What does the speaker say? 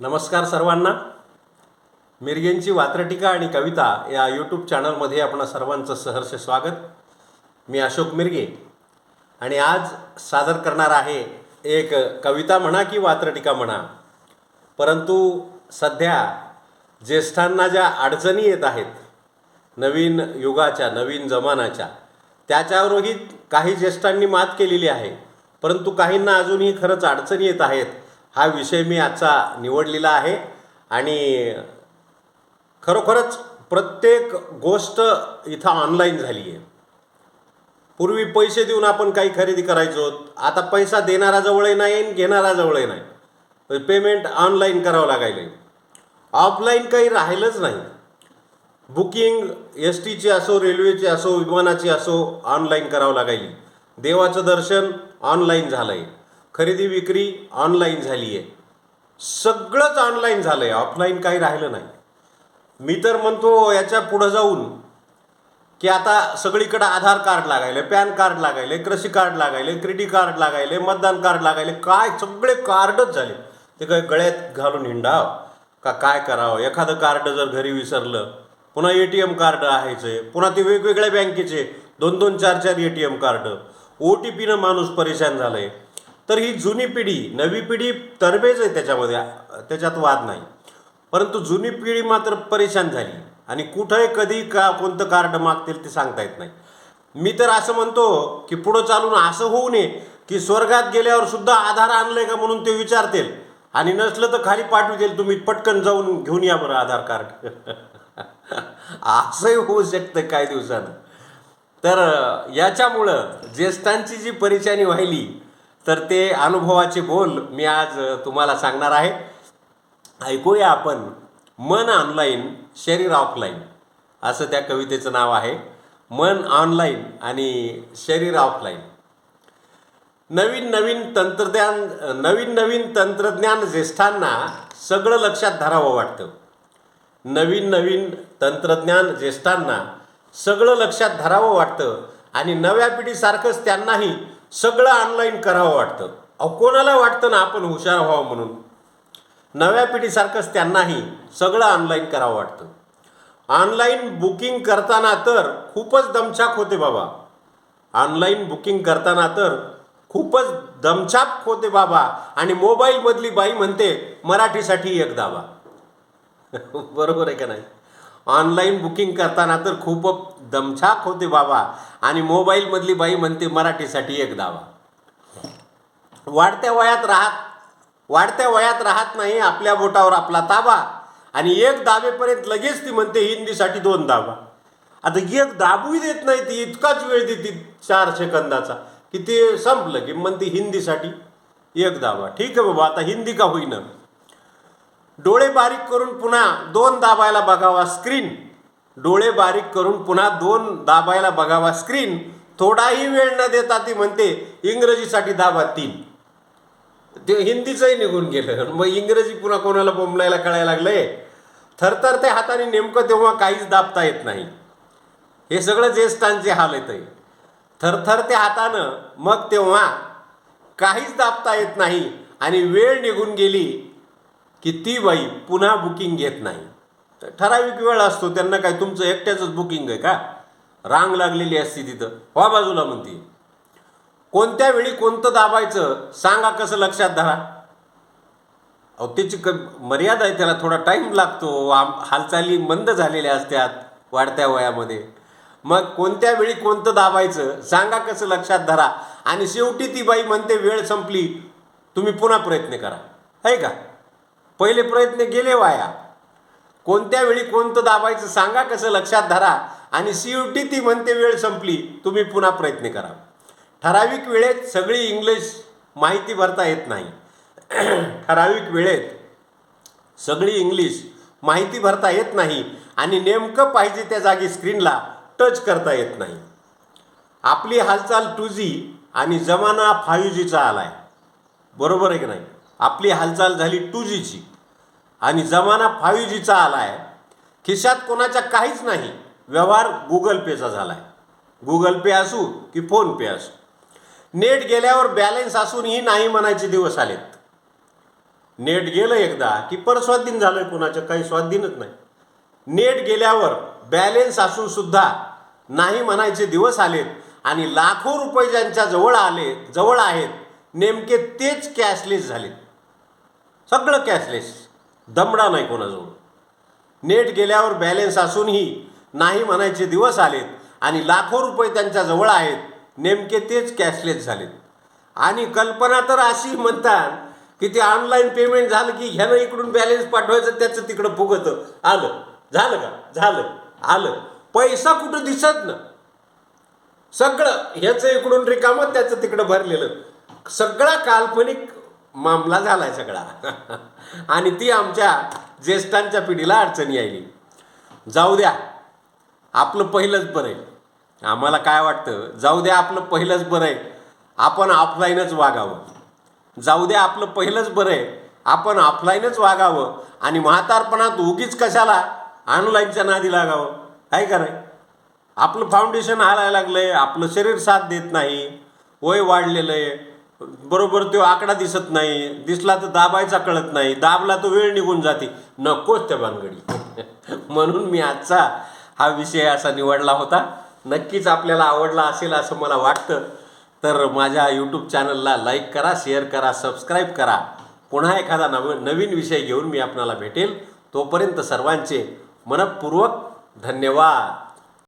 नमस्कार सर्वांना. मिरगेंची वात्रटिका आणि कविता या यूट्यूब चॅनलमध्ये आपणा सर्वांचं सहर्ष स्वागत. मी अशोक मिरगे. आणि आज सादर करणार आहे एक कविता म्हणा की वात्रटिका म्हणा. परंतु सध्या ज्येष्ठांना ज्या अडचणी येत आहेत नवीन युगाच्या नवीन जमानाच्या त्याच्यावरही काही ज्येष्ठांनी मात केलेली आहे. परंतु काहींना अजूनही खरंच अडचणी येत आहेत. हा विषय मी आजचा निवडलेला आहे. आणि खरोखरच प्रत्येक गोष्ट इथं ऑनलाईन झाली आहे पूर्वी पैसे देऊन आपण काही खरेदी करायचो. आता पैसा देणारा जवळही नाही आणि घेणारा जवळही नाही. पेमेंट ऑनलाईन करावं लागायलं ऑफलाईन काही राहिलंच नाही. बुकिंग एस टीची असो रेल्वेची असो विमानाची असो ऑनलाईन करावं लागायली. देवाचं दर्शन ऑनलाईन झालं आहे खरेदी विक्री ऑनलाईन झाली आहे. सगळंच ऑनलाईन झालं आहे ऑफलाईन काही राहिलं नाही. मी तर म्हणतो याच्या पुढं जाऊन की आता सगळीकडं आधार कार्ड लागायले पॅन कार्ड लागायले कृषी कार्ड लागायले क्रेडिट कार्ड लागायले मतदान कार्ड लागायले काय सगळे कार्डच झाले. ते काय गळ्यात घालून हिंडाव का काय करावं? एखादं कार्ड जर घरी विसरलं पुन्हा ए टी एम कार्ड आहेचे पुन्हा ते वेगवेगळ्या बँकेचे दोन दोन चार चार A T M card O T पीनं माणूस परेशान झालं आहे तर ही जुनी पिढी नवी पिढी तरबेज आहे त्याच्यामध्ये त्याच्यात वाद नाही. परंतु जुनी पिढी मात्र परेशान झाली आणि कुठंही कधी का कोणतं कार्ड मागतील ते सांगता येत नाही. मी तर असं म्हणतो की पुढं चालून असं होऊ नये की स्वर्गात गेल्यावर सुद्धा आधार आणलंय का म्हणून ते विचारतील. आणि नसलं तर खाली पाठवतील तुम्ही पटकन जाऊन घेऊन या बरं आधार कार्ड. असंही होऊ शकतं काही दिवसानं. तर याच्यामुळं ज्येष्ठांची जी परिचानी व्हायली तर ते अनुभवाचे बोल मी आज तुम्हाला सांगणार आहे. ऐकूया आपण मन ऑनलाईन शरीर ऑफलाईन असं त्या कवितेचं नाव आहे. मन ऑनलाईन आणि शरीर ऑफलाईन नवीन नवीन तंत्रज्ञान नवीन नवीन तंत्रज्ञान ज्येष्ठांना सगळं लक्षात धरावं वाटतं. नवीन नवीन तंत्रज्ञान ज्येष्ठांना सगळं लक्षात धरावं वाटतं आणि नव्या पिढीसारखंच त्यांनाही सगळं ऑनलाईन करावं वाटतं. अहो कोणाला वाटतं ना आपण हुशार व्हावं म्हणून? नव्या पिढीसारखंच त्यांनाही सगळं ऑनलाईन करावं वाटतं. ऑनलाईन बुकिंग करताना तर खूपच दमछाक होते बाबा. ऑनलाईन बुकिंग करताना तर खूपच दमछाक होते बाबा. आणि मोबाईलमधली बाई म्हणते मराठीसाठी एक दाबा. बरोबर आहे का नाही? ऑनलाईन बुकिंग करताना तर खूप दमछाक होते बाबा. आणि मोबाईलमधली बाई म्हणते मराठीसाठी एक दावा. वाढत्या वयात राहत वाढत्या वयात राहत नाही आपल्या बोटावर आपला ताबा. आणि एक दाबेपर्यंत लगेच ती म्हणते हिंदीसाठी दोन दाबा आता एक दाबूही देत नाही ती इतकाच वेळ देते चार सेकंदाचा की ते संपलं की म्हणते हिंदीसाठी एक दाबा ठीक आहे बाबा आता हिंदी का होईना? डोळे बारीक करून पुन्हा दोन दाबायला बघावा स्क्रीन डोळे बारीक करून पुन्हा दोन दाबायला बघावा स्क्रीन थोडाही वेळ न देता ती म्हणते इंग्रजीसाठी दाबा तीन. ते हिंदीचंही निघून गेलं. मग इंग्रजी पुन्हा कोणाला बोंबलायला कळायला लागलंय? थरथर ते हाताने नेमकं तेव्हा काहीच दाबता येत नाही. हे सगळं ज्येष्ठांचे हाल येत आहे. थरथर ते हातानं मग तेव्हा काहीच दाबता येत नाही आणि वेळ निघून गेली की ती बाई पुन्हा बुकिंग घेत नाही. तर ठराविक वेळ असतो त्यांना काय तुमचं एकट्याचंच बुकिंग आहे का? रांग लागलेली असते तिथं. व्हा बाजूला म्हणते. कोणत्या वेळी कोणतं दाबायचं सांगा कसं लक्षात धरा. अहो त्याची क मर्यादा आहे त्याला थोडा टाईम लागतो. आम हालचाली मंद झालेल्या असतात वाढत्या वयामध्ये. मग कोणत्या वेळी कोणतं दाबायचं सांगा कसं लक्षात धरा. आणि शेवटी ती बाई म्हणते वेळ संपली तुम्ही पुन्हा प्रयत्न करा. आहे का? पहिले प्रयत्न गेले वाया. कोणत्या वेळी कोणतं दाबायचं सांगा कसं लक्षात धरा आणि शेवटी ती म्हणते वेळ संपली तुम्ही पुन्हा प्रयत्न करा. ठराविक वेळेत सगळी इंग्लिश माहिती भरता येत नाही. ठराविक वेळेत सगळी इंग्लिश माहिती भरता येत नाही आणि नेमकं पाहिजे त्या जागी स्क्रीनला टच करता येत नाही. आपली हालचाल टू जी आणि जमाना फायू जीचा आला आहे बरोबर आहे की नाही? आपली हालचाल झाली टू जीची आणि जमाना फाईव्ह जीचा आला आहे खिशात कोणाच्या काहीच नाही. व्यवहार गुगल पेचा झाला आहे गुगल पे असू की फोन पे असू. नेट गेल्यावर बॅलेन्स असूनही नाही म्हणायचे दिवस आलेत. नेट गेलं एकदा की पर स्वाधीन झालं कोणाचं काही स्वाधीनच नाही. नेट गेल्यावर बॅलेन्स असून सुद्धा नाही म्हणायचे दिवस आलेत. आणि लाखो रुपये ज्यांच्या जवळ आले जवळ आहेत नेमके तेच कॅशलेस झालेत. सगळं कॅशलेस दमडा नाही कोणाजवळ. नेट गेल्यावर बॅलेन्स असूनही नाही म्हणायचे दिवस आलेत आणि लाखो रुपये त्यांच्या जवळ आहेत नेमके तेच कॅशलेस झालेत. आणि कल्पना तर अशी म्हणतात की ते ऑनलाईन पेमेंट झालं की ह्यानं इकडून बॅलेन्स पाठवायचं त्याचं तिकडं फुगतं. आलं. झालं का? झालं. आलं. पैसा कुठं दिसत ना? सगळं ह्याचं इकडून रिकामं त्याचं तिकडं भरलेलं. सगळा काल्पनिक मामला झालाय सगळा. आणि ती आमच्या ज्येष्ठांच्या पिढीला अडचणी यायली. जाऊ द्या आपलं पहिलंच बरं आहे. आम्हाला काय वाटतं? जाऊ द्या आपलं पहिलंच बरं आहे. आपण ऑफलाईनच वागावं. जाऊ द्या आपलं पहिलंच बरं आहे. आपण ऑफलाईनच वागावं. आणि म्हातारपणात उगीच कशाला? ऑनलाईनच्या नादी लागावं. काय कराय आपलं फाउंडेशन हालायला लागलंय. आपलं शरीर साथ देत नाही. वय वाढलेलं आहे. बरोबर तो आकडा दिसत नाही दिसला तर दाबायचा कळत नाही दाबला तो वेळ निघून जाते. नकोच त्या भानगडी. म्हणून मी आजचा हा विषय असा निवडला होता. नक्कीच आपल्याला आवडला असेल असं मला वाटतं. तर माझ्या यूट्यूब चॅनलला लाईक करा शेअर करा सबस्क्राईब करा. पुन्हा एखादा नव नवीन विषय घेऊन मी आपणाला भेटेल. तोपर्यंत सर्वांचे मनपूर्वक धन्यवाद.